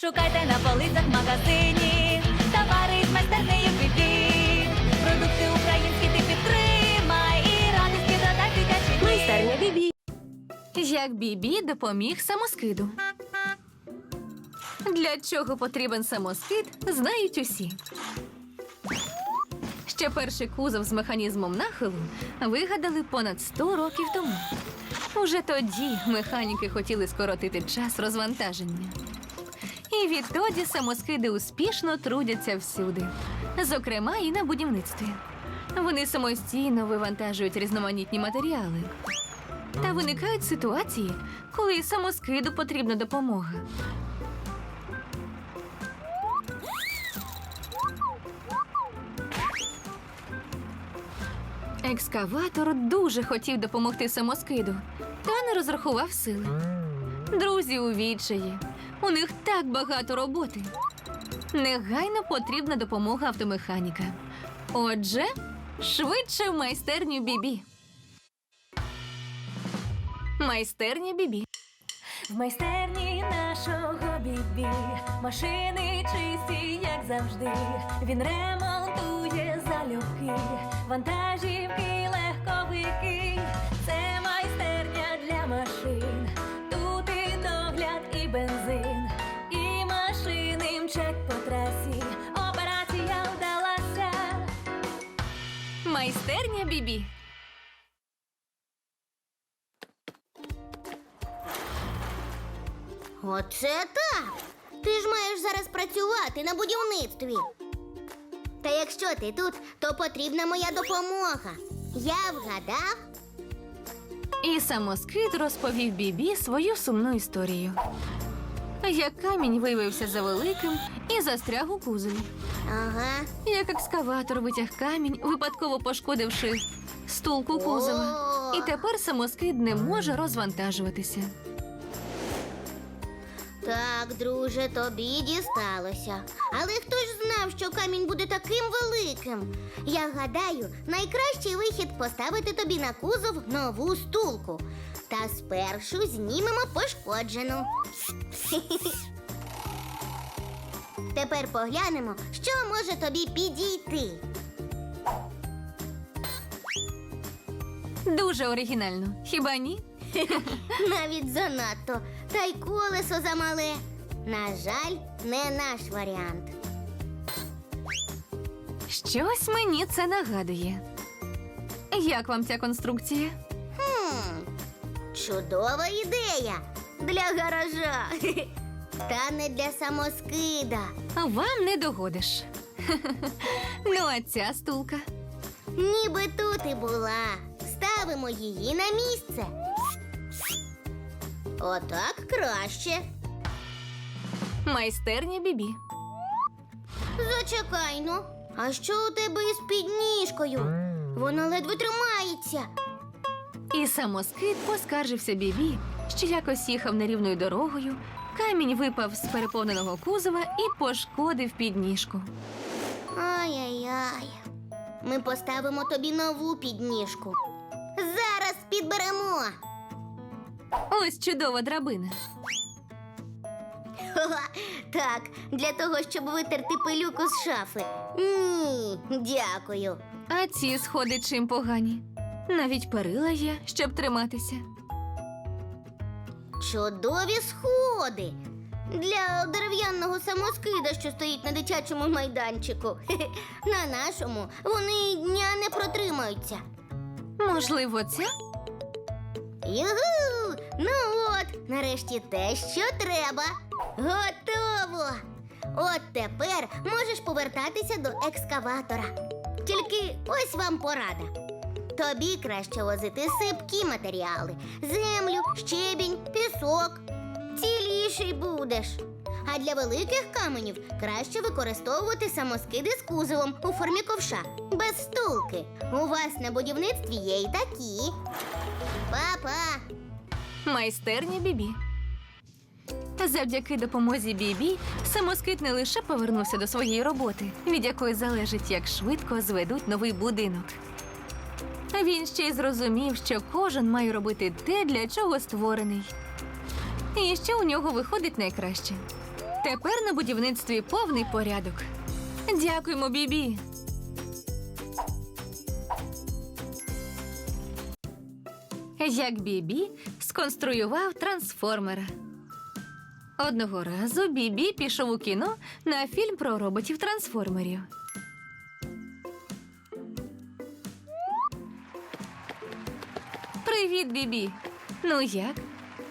Шукайте на полицях в магазині, товари з майстернею Бібі. Продукти українські ти підтримай і радості додай дитячий дім. Майстерня Бібі. Як Бібі допоміг самоскиду. Для чого потрібен самоскид, знають усі. Ще перший кузов з механізмом нахилу вигадали понад 100 років тому. Уже тоді механіки хотіли скоротити час розвантаження. І відтоді самоскиди успішно трудяться всюди, зокрема і на будівництві. Вони самостійно вивантажують різноманітні матеріали, та виникають ситуації, коли самоскиду потрібна допомога. Екскаватор дуже хотів допомогти самоскиду, та не розрахував сили. Друзі у відчаї. У них так багато роботи. Негайно потрібна допомога автомеханіка. Отже, швидше в майстерню Бібі. Майстерня Бібі. В майстерні нашого бібі машини чисті, як завжди. Він ремонтує залюбки, вантажівки, Бібі. Оце так. Ти ж маєш зараз працювати на будівництві. Та якщо ти тут, то потрібна моя допомога. Я вгадав. І самоскид розповів Бібі свою сумну історію. Як камінь виявився завеликим і застряг у кузові. Ага. Як екскаватор витяг камінь, випадково пошкодивши стулку кузова. І тепер самоскид не може розвантажуватися. Так, друже, тобі дісталося. Але хто ж знав, що камінь буде таким великим? Я гадаю, найкращий вихід поставити тобі на кузов нову стулку. Та спершу знімемо пошкоджену. Тепер поглянемо, що може тобі підійти. Дуже оригінально, хіба ні? Навіть занадто, та й колесо замале. На жаль, не наш варіант. Щось мені це нагадує. Як вам ця конструкція? Чудова ідея для гаража. Та не для самоскида. А вам не догодиш. Ну, а ця стулка. Ніби тут і була. Ставимо її на місце. Отак краще. Майстерня Бібі. Зачекай ну. А що у тебе із підніжкою? Вона ледве тримається. І самоскид поскаржився Бібі, що якось їхав нерівною дорогою, камінь випав з переповненого кузова і пошкодив підніжку. Ай-яй-яй. Ми поставимо тобі нову підніжку. Зараз підберемо. Ось чудова драбина. Ха-ха, Так, для того, щоб витерти пилюку з шафи. Ні, дякую. А ці сходи чим погані. Навіть перила є, щоб триматися. Чудові сходи. Для дерев'яного самоскида, що стоїть на дитячому майданчику. Хе-хе. На нашому вони й дня не протримаються. Можливо, ця? Югу! Ну от, нарешті те, що треба. Готово! От тепер можеш повертатися до екскаватора. Тільки ось вам порада. Тобі краще возити сипкі матеріали, землю, щебінь, пісок. Ціліший будеш. А для великих каменів краще використовувати самоскиди з кузовом у формі ковша, без стулки. У вас на будівництві є і такі. Па-па! Майстерня Бібі. Завдяки допомозі Бібі самоскид не лише повернувся до своєї роботи, від якої залежить, як швидко зведуть новий будинок. Він ще й зрозумів, що кожен має робити те, для чого створений. І що у нього виходить найкраще. Тепер на будівництві повний порядок. Дякуємо, Бібі. Як Бібі сконструював трансформера. Одного разу Бібі пішов у кіно на фільм про роботів-трансформерів. Привіт, Бібі. Ну як?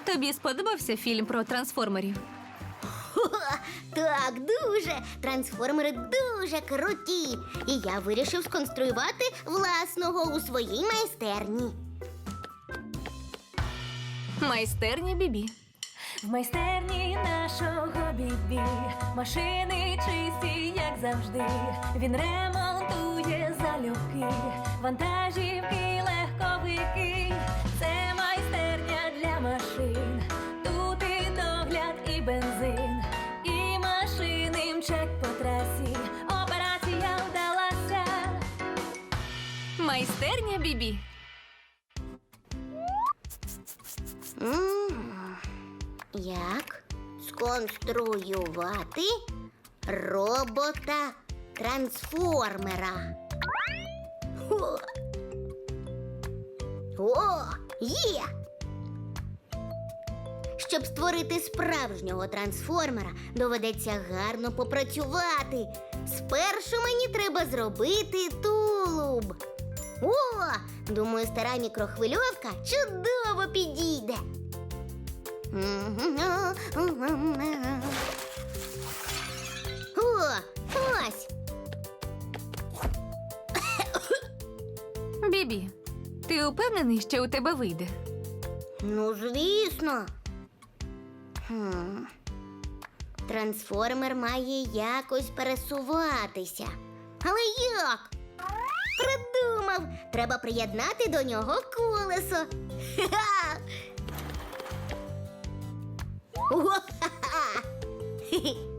Тобі сподобався фільм про трансформерів? Так, дуже. Трансформери дуже круті. І я вирішив сконструювати власного у своїй майстерні. Майстерня Бібі. В майстерні нашого бібі машини чисті, як завжди. Він ремонтує залюбки, вантажівки, легковики. Це майстерня для машин. Тут і догляд, і бензин, і машини мчать по трасі. Операція вдалася. Майстерня Бібі. Як сконструювати робота трансформера? О, є! Щоб створити справжнього трансформера, доведеться гарно попрацювати. Спершу мені треба зробити тулуб. О, думаю, стара мікрохвильовка чудово підійде. О, ось. Бібі, ти упевнений, що у тебе вийде? Ну, звісно. Хм. Трансформер має якось пересуватися. Але як? Придумав! Треба приєднати до нього колесо. Ха-ха! Хе-хе.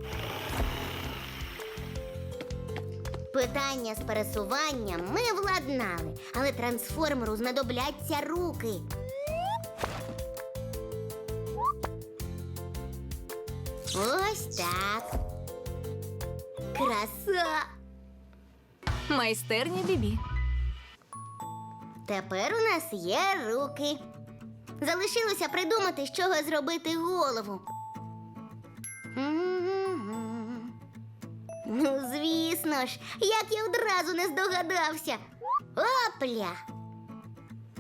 Питання з пересуванням ми владнали, але трансформеру знадобляться руки. Ось так. Краса. Майстерня Бібі. Тепер у нас є руки. Залишилося придумати, з чого зробити голову. Звісно ж, як я одразу не здогадався. Опля!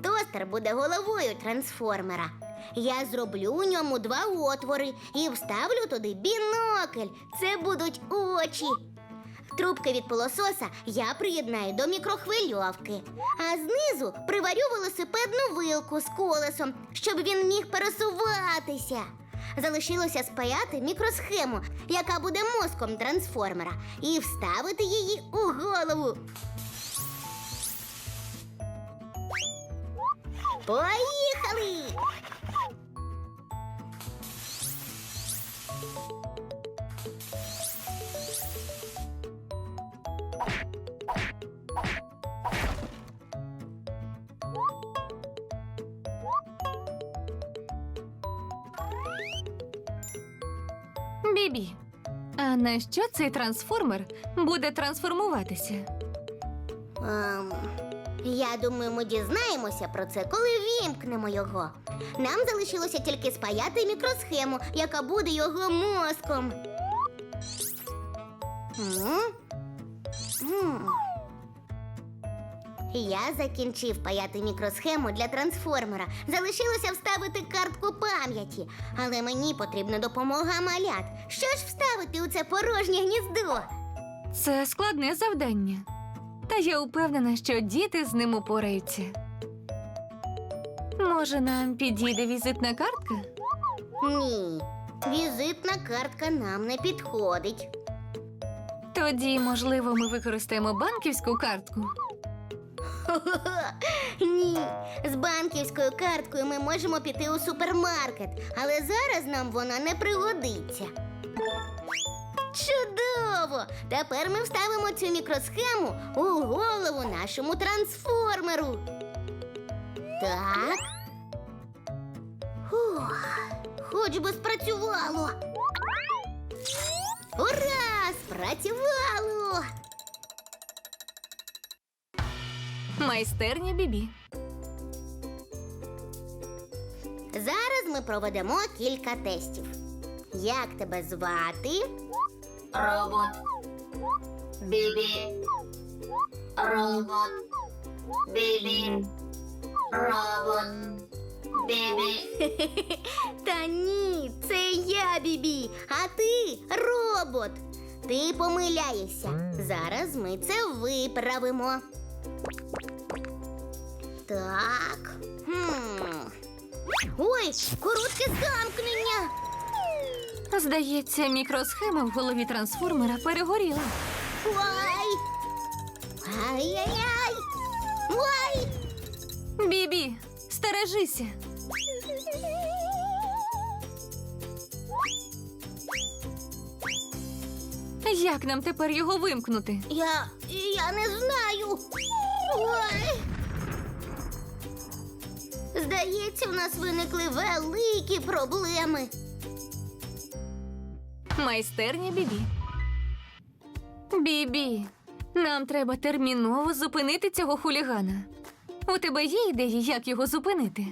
Тостер буде головою трансформера. Я зроблю у ньому два отвори і вставлю туди бінокль. Це будуть очі. Трубки від пилососа я приєднаю до мікрохвильовки, а знизу приварю велосипедну вилку з колесом, щоб він міг пересуватися. Залишилося спаяти мікросхему, яка буде мозком трансформера, і вставити її у голову. Поїхали! На що цей трансформер буде трансформуватися? Ем, я думаю, ми дізнаємося про це, коли вімкнемо його. Нам залишилося тільки спаяти мікросхему, яка буде його мозком. М? М. Я закінчив паяти мікросхему для трансформера. Залишилося вставити картку пам'яті, але мені потрібна допомога малят. Що ж вставити у це порожнє гніздо? Це складне завдання. Та я упевнена, що діти з ним упораються. Може, нам підійде візитна картка? Ні, візитна картка нам не підходить. Тоді, можливо, ми використаємо банківську картку. Ні, з банківською карткою ми можемо піти у супермаркет, але зараз нам вона не пригодиться. Чудово! Тепер ми вставимо цю мікросхему у голову нашому трансформеру. Так. Фух, хоч би спрацювало. Ура! Спрацювало! Майстерня Бібі. Зараз ми проведемо кілька тестів. Як тебе звати? Робот. Бібі. Робот. Бібі. Робот. Бібі. Та ні, це я, Бібі, а ти робот. Ти помиляєшся. Зараз ми це виправимо. Так. Хм. Ой, коротке замкнення. Здається, мікросхема в голові трансформера перегоріла. Ой. Ай-яй-яй. Ой. Бібі, стережися. Як нам тепер його вимкнути? Я. я не знаю. Ой. Здається, в нас виникли великі проблеми. Майстерня Бібі. Бібі, нам треба терміново зупинити цього хулігана. У тебе є ідеї, як його зупинити?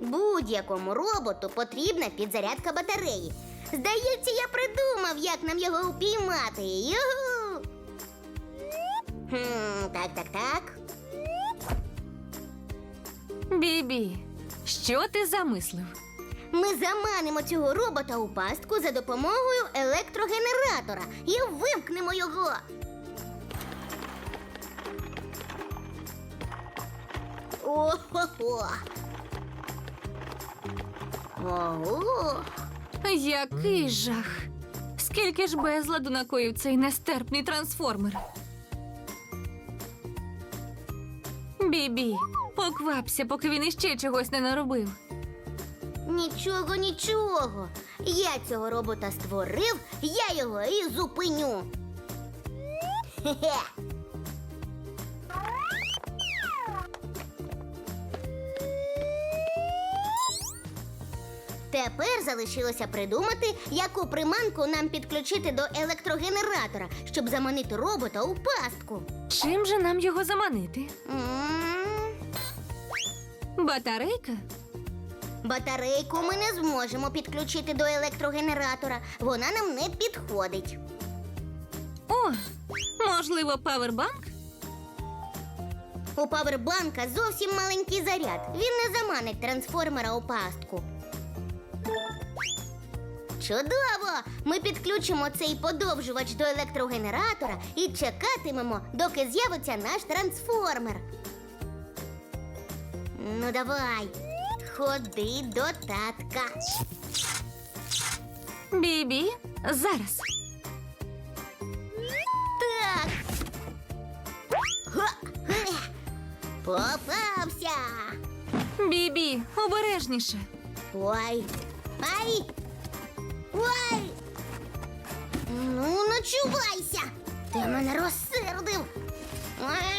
Будь-якому роботу потрібна підзарядка батареї. Здається, я придумав, як нам його упіймати. Югу! Хм, так, так, так. Бібі, що ти замислив? Ми заманимо цього робота у пастку за допомогою електрогенератора і вимкнемо його. О-хо-хо. Ого. Який жах! Скільки ж безладу накоїв цей нестерпний трансформер? Бібі, поквапся, поки він іще чогось не наробив. Нічого, нічого. Я цього робота створив, я його і зупиню. Хе-хе. Тепер залишилося придумати, яку приманку нам підключити до електрогенератора, щоб заманити робота у пастку. Чим же нам його заманити? М, Батарейка? Батарейку ми не зможемо підключити до електрогенератора. Вона нам не підходить. О, можливо, павербанк? У павербанка зовсім маленький заряд. Він не заманить трансформера у пастку. Чудово! Ми підключимо цей подовжувач до електрогенератора і чекатимемо, доки з'явиться наш трансформер. Ну, давай, ходи до татка. Бібі, зараз. Так. Га! Попався. Бібі, обережніше. Ой. Ай. Ой. Ну, ночувайся. Ти мене розсердив. Ой.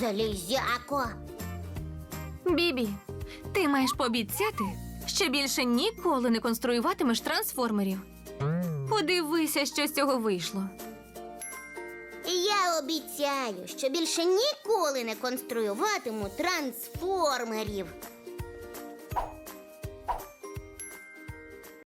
Залізяко. Бібі, ти маєш пообіцяти, що більше ніколи не конструюватимеш трансформерів. Подивися, що з цього вийшло. Я обіцяю, що більше ніколи не конструюватиму трансформерів.